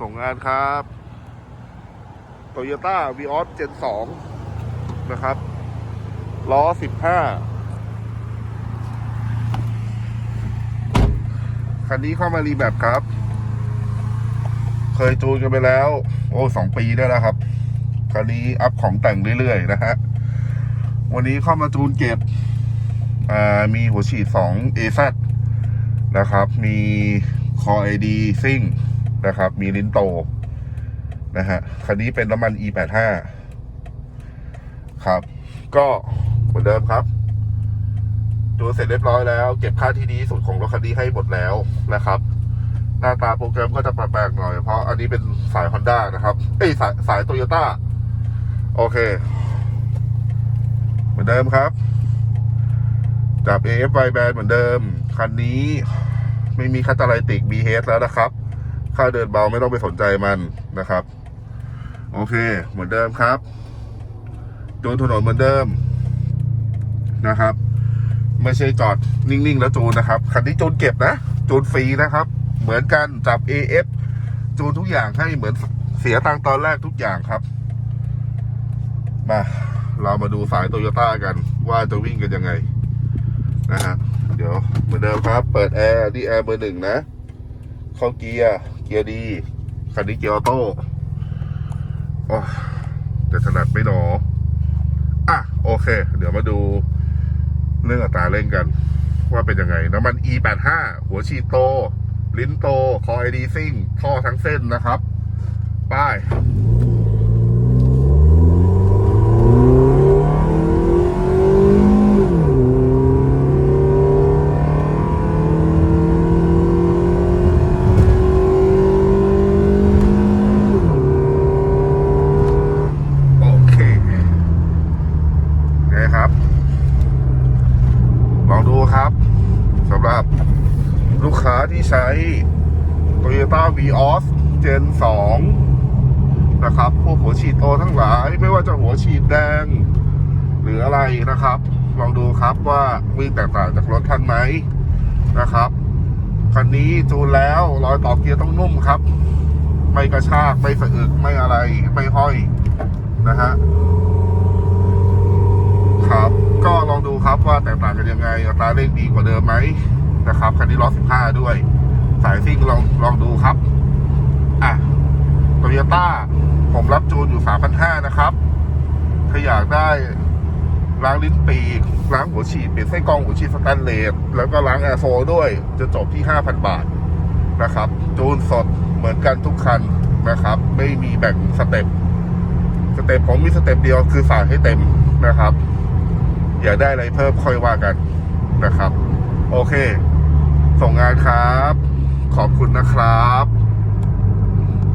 ส่งงานครับ Toyota v ีออสเจน2นะครับ ล้อ15คันนี้เข้ามารีแบบครับ เคยจูนกันไปแล้ว โอ้สองปีได้แล้วครับ คันนี้อัพของแต่งเรื่อยๆนะฮะ วันนี้เข้ามาจูนเก็บ มีหัวฉีด2 AZ นะครับ มีคอ ID ซิ่ง นะครับ มีลิ้นโตนะฮะคันนี้เป็นน้ำมัน E85 ครับ ก็เหมือนเดิมครับดูเสร็จเรียบร้อยแล้ว เก็บค่าที่นี่สุดของรถคันนี้ให้หมดแล้วนะครับ หน้าตาโปรแกรมก็จะแปลกๆหน่อย เพราะอันนี้เป็นสาย Honda นะครับ เอ้ยสายสายโตโยต้าโอเค เหมือนเดิมครับจับ AFY band เหมือนเดิม คันนี้ไม่มีคาตาไลติก BH แล้วนะครับ ค่าเดินเบาไม่ต้องไปสนใจมันนะครับ โอเค เหมือนเดิมครับจูนถนนเหมือนเดิมนะครับ ไม่ใช่จอดนิ่งๆ แล้วจูนนะครับ คันนี้จูนเก็บนะ จูนฟรีนะครับ เหมือนกันจับ AF จูนทุกอย่างให้เหมือนเสียตังตอนแรกทุกอย่างครับ มาเรามาดูสายโตโยต้ากัน ว่าจะวิ่งกันยังไงนะฮะเดี๋ยวเหมือนเดิมครับ เปิดแอร์ที่แอร์เบอร์หนึ่งนะ เข้าเกียร์เกียร์ดีคันนี้เกียร์ออโต้โอ้จะถนัดไม่หนออะโอเค เดี๋ยวมาดูเรื่องอัตราเร่งกัน ว่าเป็นยังไง น้ำมัน E85 หัวฉีดโต ลิ้นโต คอยดีซิ่ง ท่อทั้งเส้นนะครับ ป้าย โอเคไงครับ ลองดูครับสำหรับลูก ค้าที่ใช้ Toyota Vios Gen 2 นะครับ พวกหัวฉีดโตทั้งหลายไม่ว่าจะหัวฉีดแดง หรืออะไรนะครับ ลองดูครับว่าวิ่งแตกต่างจากรถท่านไหมนะครับ คันนี้จูนแล้วรอยต่อเกียร์ต้องนุ่มครับ ไม่กระชากไม่สะอึกไม่อะไรไม่ห้อยนะฮะครับ ก็ลองดูครับว่าแตกต่างกันยังไงอัตราเร่งดีกว่าเดิมไหม นะครับคันนี้ล้อ15 ด้วย สายซิ่งลองลองดูครับ อะโตโยต้าผมรับจูนอยู่ 3,500 นะครับ ถ้าอยากได้ล้างลิ้นปีกล้างหัวฉีดเปลี่ยนไส้กรองหัวฉีดสแตนเลสแล้วก็ล้างแอร์โฟด้วย จะจบที่ 5,000 บาทนะครับ จูนสดเหมือนกันทุกคันนะครับ ไม่มีแบ่งสเต็ปสเต็ปผมมีสเต็ปเดียวคือใส่ให้เต็มนะครับ อยากได้อะไรเพิ่มค่อยว่ากันนะครับ โอเค ส่งงานครับ ขอบคุณนะครับ